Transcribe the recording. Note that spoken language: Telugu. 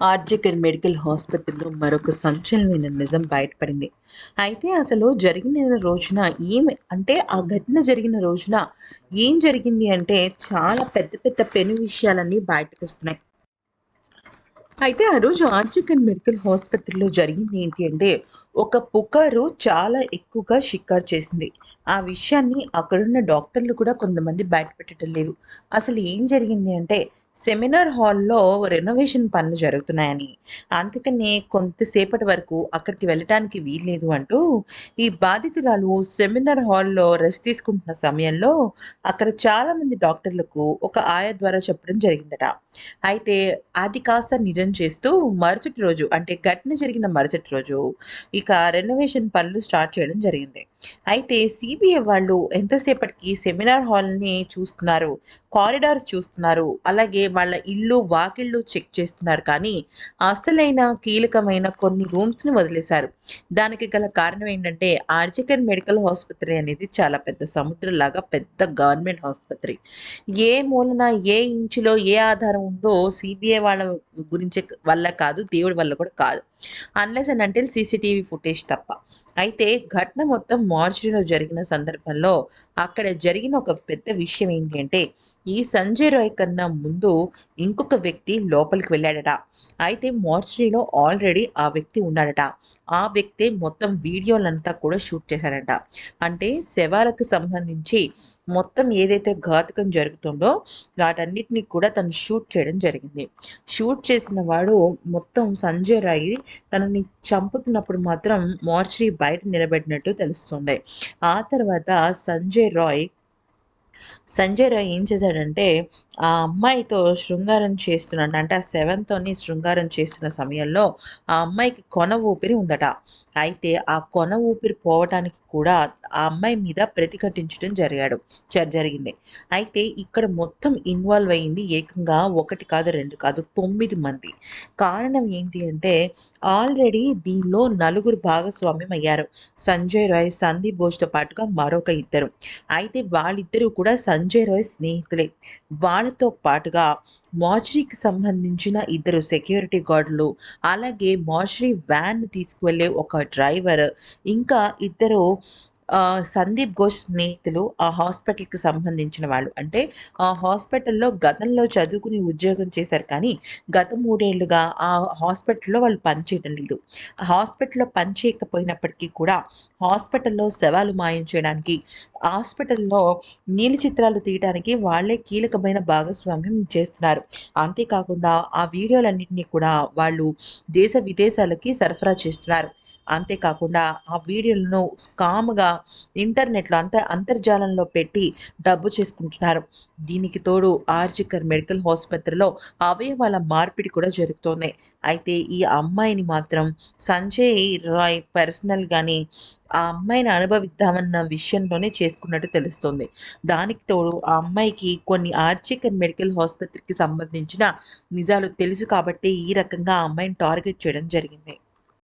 ఆర్జికర్ మెడికల్ హాస్పిటల్లో మరొక సంచలనమైన నిజం బయటపడింది. అయితే అసలు జరిగిన రోజున ఏం అంటే ఆ ఘటన జరిగిన రోజున ఏం జరిగింది అంటే చాలా పెద్ద పెద్ద పెను విషయాలన్నీ బయటకు వస్తున్నాయి అయితే ఆ రోజు ఆర్జికర్ మెడికల్ హాస్పిటల్లో జరిగింది ఏంటి అంటే ఒక పుకారు చాలా ఎక్కువగా షికారు చేసింది. ఆ విషయాన్ని అక్కడున్న డాక్టర్లు కూడా కొంతమంది బయటపెట్టడం లేదు. అసలు ఏం జరిగింది అంటే సెమినార్ హాల్లో రెనోవేషన్ పనులు జరుగుతున్నాయని. అందుకనే కొంతసేపటి వరకు అక్కడికి వెళ్ళటానికి వీల్లేదు అంటూ ఈ బాధితురాలు సెమినార్ హాల్లో రెస్ట్ తీసుకుంటున్న సమయంలో అక్కడ చాలామంది డాక్టర్లకు ఒక ఆయా ద్వారా చెప్పడం జరిగిందట. అయితే అది కాస్త నిజం చేస్తూ మరుసటి రోజు అంటే ఘటన జరిగిన మరుసటి రోజు ఇక రెనోవేషన్ పనులు స్టార్ట్ చేయడం జరిగింది. అయితే సిబిఐ వాళ్ళు ఎంతసేపటికి సెమినార్ హాల్ని చూస్తున్నారు కారిడార్స్ చూస్తున్నారు అలాగే వాళ్ళ ఇల్లు వాకిళ్ళు చెక్ చేస్తున్నారు. కానీ అసలైన కీలకమైన కొన్ని రూమ్స్ని వదిలేశారు. దానికి గల కారణం ఏంటంటే ఆర్జికన్ మెడికల్ ఆసుపత్రి అనేది చాలా పెద్ద సముద్రంలాగా పెద్ద గవర్నమెంట్ ఆసుపత్రి ఏ మూలన ఏ ఇంచులో ఏ ఆధారం ఉందో సిబిఐ వాళ్ళ గురించి వల్ల కాదు దేవుడి వల్ల కూడా కాదు. అన్లెస్ అండ్ అంటే సీసీటీవీ ఫుటేజ్ తప్ప. అయితే ఘటన మొత్తం మార్చిలో జరిగిన సందర్భంలో అక్కడ జరిగిన ఒక పెద్ద విషయం ఏంటంటే ఈ సంజయ్ రాయ్ కన్నా ముందు ఇంకొక వ్యక్తి లోపలికి వెళ్ళాడట. అయితే మార్చిలో ఆల్రెడీ ఆ వ్యక్తి ఉన్నాడట. ఆ వ్యక్తి మొత్తం వీడియోలంతా కూడా షూట్ చేశాడట. అంటే శవాలకు సంబంధించి మొత్తం ఏదైతే ఘాతకం జరుగుతుందో వాటన్నిటిని కూడా తను షూట్ చేయడం జరిగింది. షూట్ చేసిన వాడు మొత్తం సంజయ్ రాయ్ తనని చంపుతున్నప్పుడు మాత్రం మార్చరీ బయట నిలబెట్టినట్టు తెలుస్తుంది. ఆ తర్వాత సంజయ్ రాయ్ సంజయ్ రాయ్ ఏం చేశాడంటే ఆ అమ్మాయితో శృంగారం చేస్తున్నాడు. అంటే ఆ సెవెన్తోని శృంగారం చేస్తున్న సమయంలో ఆ అమ్మాయికి కొన ఊపిరి ఉందట. అయితే ఆ కొన ఊపిరి పోవటానికి కూడా ఆ అమ్మాయి మీద ప్రతిఘటించడం జరిగాడు. జరిగింది. అయితే ఇక్కడ మొత్తం ఇన్వాల్వ్ అయింది ఏకంగా ఒకటి కాదు రెండు కాదు తొమ్మిది మంది. కారణం ఏంటి అంటే ఆల్రెడీ దీనిలో నలుగురు భాగస్వామ్యం అయ్యారు. సంజయ్ రాయ్ సందీప్ బోస్తో పాటుగా మరొక ఇద్దరు. అయితే వాళ్ళిద్దరూ కూడా సంజయ్ రాయ్ స్నేహితులే. వాళ్ళతో పాటుగా మోచరీకి సంబంధించిన ఇద్దరు సెక్యూరిటీ గార్డులు అలాగే మోచరీ వ్యాన్ తీసుకువెళ్ళే ఒక డ్రైవర్ ఇంకా ఇద్దరు సందీప్ ఘోష్ స్నేహితులు ఆ హాస్పిటల్కి సంబంధించిన వాళ్ళు. అంటే ఆ హాస్పిటల్లో గతంలో చదువుకుని ఉద్యోగం చేశారు కానీ గత మూడేళ్ళుగా ఆ హాస్పిటల్లో వాళ్ళు పనిచేయడం లేదు. హాస్పిటల్లో పనిచేయకపోయినప్పటికీ కూడా హాస్పిటల్లో శవాలు మాయం చేయడానికి హాస్పిటల్లో నీలి చిత్రాలు తీయడానికి వాళ్ళే కీలకమైన భాగస్వామ్యం చేస్తున్నారు. అంతేకాకుండా ఆ వీడియోలన్నింటినీ కూడా వాళ్ళు దేశ విదేశాలకి సరఫరా చేస్తున్నారు. అంతేకాకుండా ఆ వీడియోలను స్కామ్గా ఇంటర్నెట్లో అంత అంతర్జాలంలో పెట్టి డబ్బు చేసుకుంటున్నారు. దీనికి తోడు ఆర్జికర్ మెడికల్ ఆసుపత్రిలో అవయవాల మార్పిడి కూడా జరుగుతోంది. అయితే ఈ అమ్మాయిని మాత్రం సంజయ్ రాయ్ పర్సనల్ కానీ ఆ అమ్మాయిని అనుభవిద్దామన్న విషయంలోనే చేసుకున్నట్టు తెలుస్తుంది. దానికి తోడు ఆ అమ్మాయికి కొన్ని ఆర్జికర్ మెడికల్ ఆసుపత్రికి సంబంధించిన నిజాలు తెలుసు కాబట్టి ఈ రకంగా ఆ అమ్మాయిని టార్గెట్ చేయడం జరిగింది.